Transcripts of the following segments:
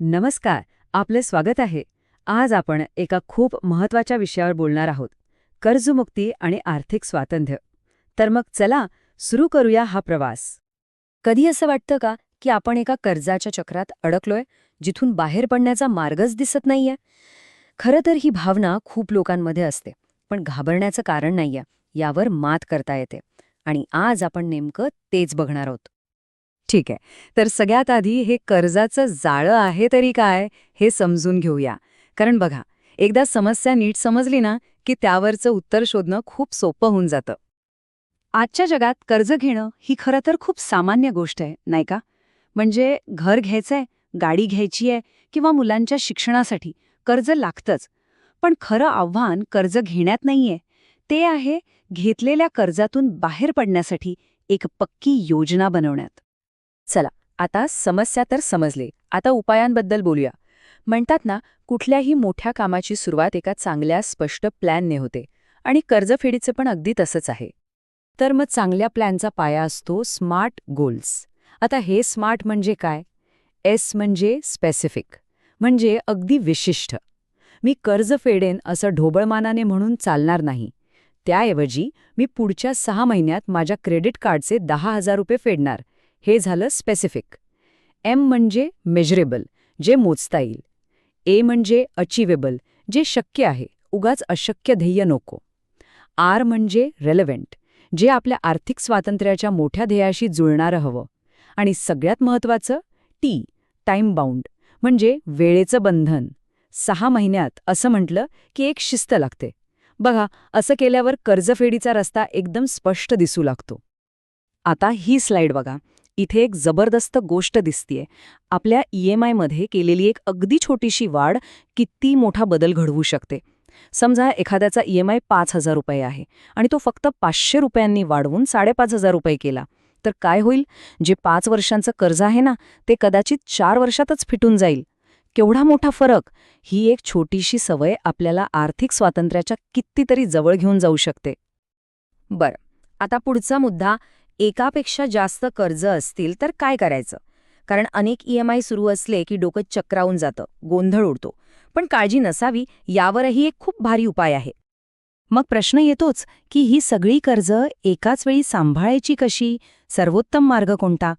नमस्कार आपले स्वागत आहे. आज आपण एका खूप महत्त्वाच्या विषयावर बोलणार आहोत कर्जमुक्ती आणि आर्थिक स्वातंत्र्य. तर मग चला सुरू करूया हा प्रवास. कधी असं वाटतं का की आपण एका कर्जाच्या चक्रात अडकलोय जिथून बाहेर पडण्याचा मार्गच दिसत नाहीये? खरं तर ही भावना खूप लोकांमध्ये असते पण घाबरण्याचं कारण नाहीये यावर मात करता येते. आणि आज आपण नेमकं तेच बघणार आहोत. ठीक आहे. तर सगळ्यात आधी हे कर्जाचं जाळं आहे तरी काय हे समजून घेऊया. कारण बघा एकदा समस्या नीट समजली ना की त्यावरचं उत्तर शोधणं खूप सोपं होऊन जातं. आजच्या जगात कर्ज घेणं ही खरं तर खूप सामान्य गोष्ट आहे नाही का? म्हणजे घर घ्यायचंय गाडी घ्यायची आहे किंवा मुलांच्या शिक्षणासाठी कर्ज लागतंच. पण खरं आव्हान कर्ज घेण्यात नाहीये. ते आहे घेतलेल्या कर्जातून बाहेर पडण्यासाठी एक पक्की योजना बनवण्यात. चला आता समस्या तर समजली. आता उपायांबद्दल बोलूया. म्हणतात ना कुठल्याही मोठ्या कामाची सुरुवात एका चांगल्या स्पष्ट प्लॅनने होते. आणि कर्जफेडीचं पण अगदी तसंच आहे. तर मग चांगल्या प्लॅनचा पाया असतो स्मार्ट गोल्स. आता हे स्मार्ट म्हणजे काय? एस म्हणजे स्पेसिफिक. म्हणजे अगदी विशिष्ट. मी कर्ज फेडेन असं ढोबळमानाने म्हणून चालणार नाही. त्याऐवजी मी पुढच्या सहा महिन्यात माझ्या क्रेडिट कार्डचे दहा हजार रुपये फेडणार. हे झालं स्पेसिफिक एम म्हणजे मेजरेबल जे मोजता येईल. ए म्हणजे अचिवेबल जे शक्य आहे. उगाच अशक्य ध्येय नको. आर म्हणजे रेलेव्हेंट जे आपल्या आर्थिक स्वातंत्र्याच्या मोठ्या ध्येयाशी जुळणारं हवं. आणि सगळ्यात महत्त्वाचं टी टाइम बाउंड म्हणजे वेळेचं बंधन. सहा महिन्यात असं म्हटलं की एक शिस्त लागते. बघा असं केल्यावर कर्जफेडीचा रस्ता एकदम स्पष्ट दिसू लागतो. आता ही स्लाइड बघा. इथे एक जबरदस्त गोष्ट दिसतीये. आपल्या ईएमआयमध्ये केलेली एक अगदी छोटीशी वाढ किती मोठा बदल घडवू शकते. समजा एखाद्याचा ईएमआय पाच हजार रुपये आहे आणि तो फक्त पाचशे रुपयांनी वाढवून साडेपाच हजार रुपये केला. तर काय होईल? जे पाच वर्षांचं कर्ज आहे ना ते कदाचित चार वर्षातच फिटून जाईल. केवढा मोठा फरक? ही एक छोटीशी सवय आपल्याला आर्थिक स्वातंत्र्याच्या कितीतरी जवळ घेऊन जाऊ शकते. बरं. आता पुढचा मुद्दा एकापेक्षा जास्त कर्ज असतील तर काय करायचं? कारण अनेक ईएमआय सुरू असले की डोकं चक्रावून जातं गोंधळ उडतो. पण काळजी नसावी यावरही एक खूप भारी उपाय आहे. मग प्रश्न येतोच की ही सगळी कर्ज एकाच वेळी सांभाळायची कशी? सर्वोत्तम मार्ग कोणता?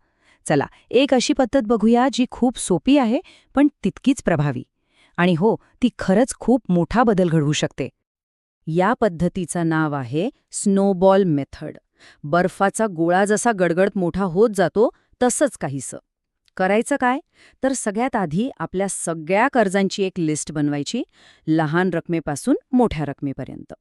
चला एक अशी पद्धत बघूया जी खूप सोपी आहे पण तितकीच प्रभावी. आणि हो ती खरंच खूप मोठा बदल घडवू शकते. या पद्धतीचं नाव आहे स्नोबॉल मेथड. बर्फाचा गोळा जसा गडगडत मोठा होत जातो तसंच काहीसं. करायचं काय? तर सगळ्यात आधी आपल्या सगळ्या कर्जांची एक लिस्ट बनवायची लहान रकमेपासून मोठ्या रकमेपर्यंत.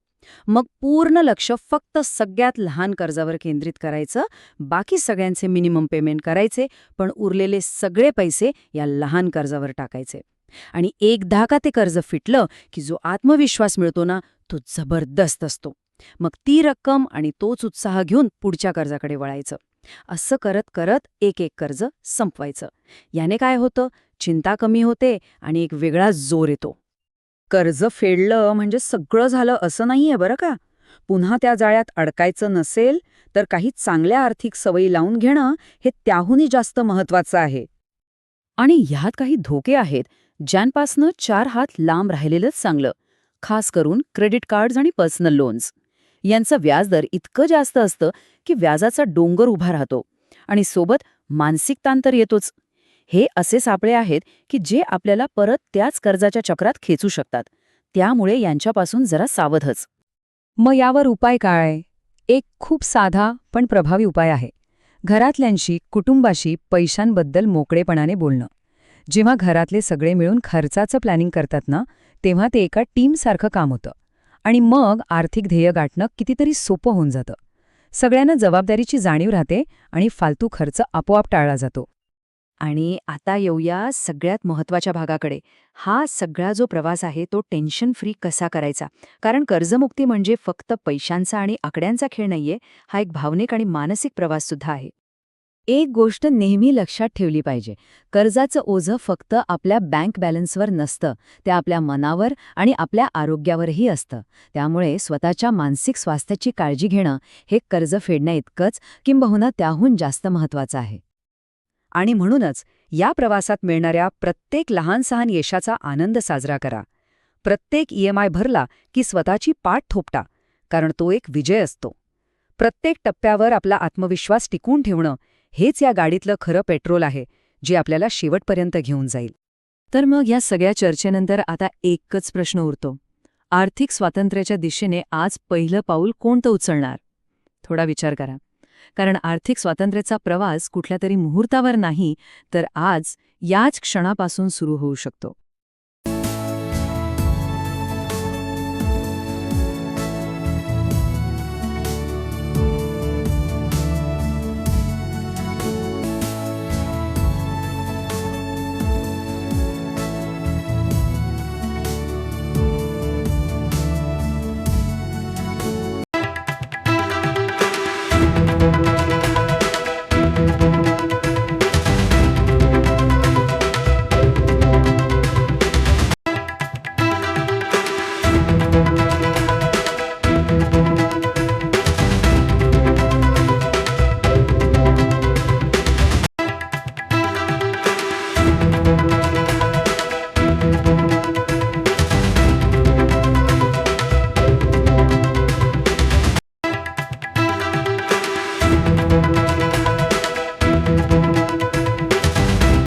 मग पूर्ण लक्ष फक्त सगळ्यात लहान कर्जावर केंद्रित करायचं बाकी सगळ्यांचे मिनिमम पेमेंट करायचे पण उरलेले सगळे पैसे या लहान कर्जावर टाकायचे. आणि एकदा का ते कर्ज फिटलं की जो आत्मविश्वास मिळतो ना तो जबरदस्त असतो. मग ती रक्कम आणि तोच उत्साह घेऊन पुढच्या कर्जाकडे वळायचं. असं करत करत एक एक कर्ज संपवायचं. याने काय होतं? चिंता कमी होते आणि एक वेगळा जोर येतो. कर्ज फेडलं म्हणजे सगळं झालं असं नाहीये बरं का? पुन्हा त्या जाळ्यात अडकायचं नसेल तर काही चांगल्या आर्थिक सवयी लावून घेणं हे त्याहूनही जास्त महत्वाचं आहे. आणि ह्यात काही धोके आहेत ज्यांपासनं चार हात लांब राहिलेलंच चांगलं खास करून क्रेडिट कार्ड्स आणि पर्सनल लोन्स. यांचं व्याजदर इतकं जास्त असतं की व्याजाचा डोंगर उभा राहतो आणि सोबत मानसिक ताण तर येतोच. हे असे सापळे आहेत की जे आपल्याला परत त्याच कर्जाच्या चक्रात खेचू शकतात. त्यामुळे यांच्यापासून जरा सावधच. मग यावर उपाय काय एक खूप साधा पण प्रभावी उपाय आहे. घरातल्यांशी कुटुंबाशी पैशांबद्दल मोकळेपणाने बोलणं. जेव्हा घरातले सगळे मिळून खर्चाचं प्लॅनिंग करतात ना तेव्हा ते एका टीमसारखं काम होतं. आणि मग आर्थिक ध्येय गाठणं कितीतरी सोपं होऊन जातं. सगळ्यांना जबाबदारीची जाणीव राहते आणि फालतू खर्च आपोआप टाळला जातो. आणि आता येऊया सगळ्यात महत्त्वाच्या भागाकडे. हा सगळा जो प्रवास आहे तो टेन्शन फ्री कसा करायचा? कारण कर्जमुक्ती म्हणजे फक्त पैशांचा आणि आकड्यांचा खेळ नाहीये हा एक भावनिक आणि मानसिक प्रवास सुद्धा आहे. एक गोष्ट नेहमी लक्षात ठेवली पाहिजे. कर्जाचं ओझं फक्त आपल्या बँक बॅलन्सवर नसतं ते आपल्या मनावर आणि आपल्या आरोग्यावरही असतं. त्यामुळे स्वतःच्या मानसिक स्वास्थ्याची काळजी घेणं हे कर्ज फेडण्याइतकंच किंबहुना त्याहून जास्त महत्वाचं आहे. आणि म्हणूनच या प्रवासात मिळणाऱ्या प्रत्येक लहान सहान यशाचा आनंद साजरा करा. प्रत्येक ईएमआय भरला की स्वतःची पाठ थोपटा कारण तो एक विजय असतो. प्रत्येक टप्प्यावर आपला आत्मविश्वास टिकून ठेवणं हेच या गाडीतलं खरं पेट्रोल आहे जे आपल्याला शेवटपर्यंत घेऊन जाईल. तर मग या सगळ्या चर्चेनंतर आता एकच प्रश्न उरतो. आर्थिक स्वातंत्र्याच्या दिशेने आज पहिलं पाऊल कोणतं उचलणार? थोडा विचार करा. कारण आर्थिक स्वातंत्र्याचा प्रवास कुठल्या तरी मुहूर्तावर नाही तर आज याच क्षणापासून सुरू होऊ शकतो.